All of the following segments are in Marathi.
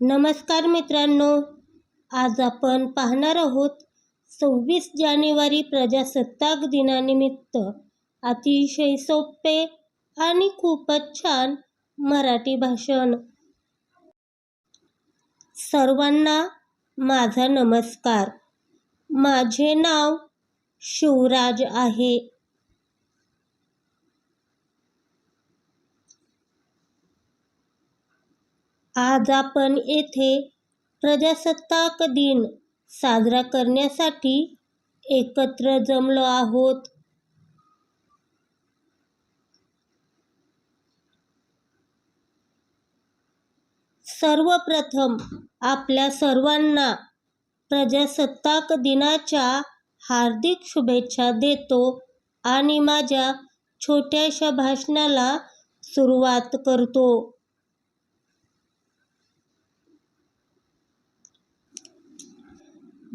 नमस्कार मित्रांनो आज आपण पाहणार आहोत सव्वीस जानेवारी प्रजासत्ताक दिनानिमित्त अतिशय सोपे आणि खूपच छान मराठी भाषण. सर्वांना माझा नमस्कार. माझे नाव शिवराज आहे. आज आपण येथे प्रजासत्ताक दिन साजरा करण्यासाठी एकत्र जमलो आहोत. सर्वप्रथम आपल्या सर्वांना प्रजासत्ताक दिनाच्या हार्दिक शुभेच्छा देतो आणि माझ्या छोट्याशा भाषणाला सुरुवात करतो.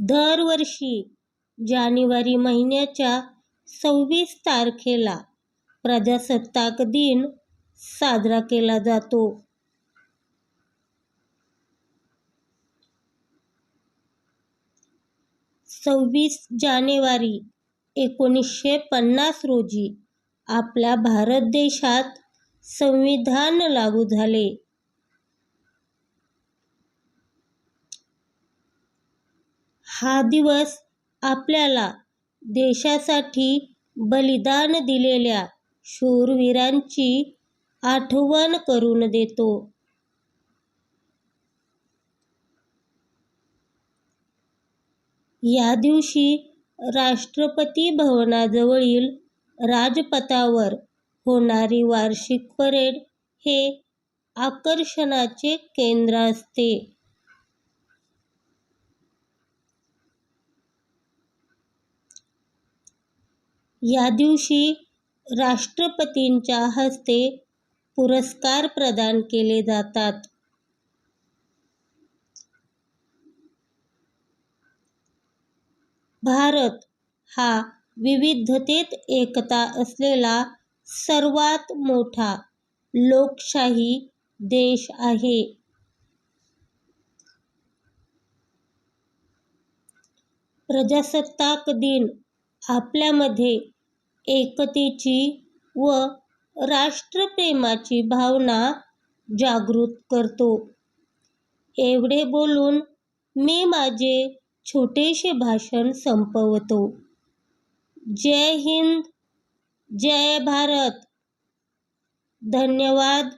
दरवर्षी जानेवारी महिन्याच्या सव्वीस तारखेला प्रजासत्ताक दिन साजरा केला जातो. सव्वीस जानेवारी एकोणीसशे पन्नास रोजी आपल्या भारत देशात संविधान लागू झाले. हा दिवस आपल्याला देशासाठी बलिदान दिलेल्या शूरवीरांची आठवण करून देतो. या दिवशी राष्ट्रपती भवनाजवळील राजपथावर होणारी वार्षिक परेड हे आकर्षणाचे केंद्र असते. या दिवशी राष्ट्रपतींच्या हस्ते पुरस्कार प्रदान केले जातात. भारत हा विविधतेत एकता असलेला सर्वात मोठा लोकशाही देश आहे. प्रजासत्ताक दिन आपल्यामध्ये एकतेची व राष्ट्रप्रेमाची भावना जागृत करतो. एवढे बोलून मी माझे छोटेसे भाषण संपवतो. जय हिंद जय भारत. धन्यवाद.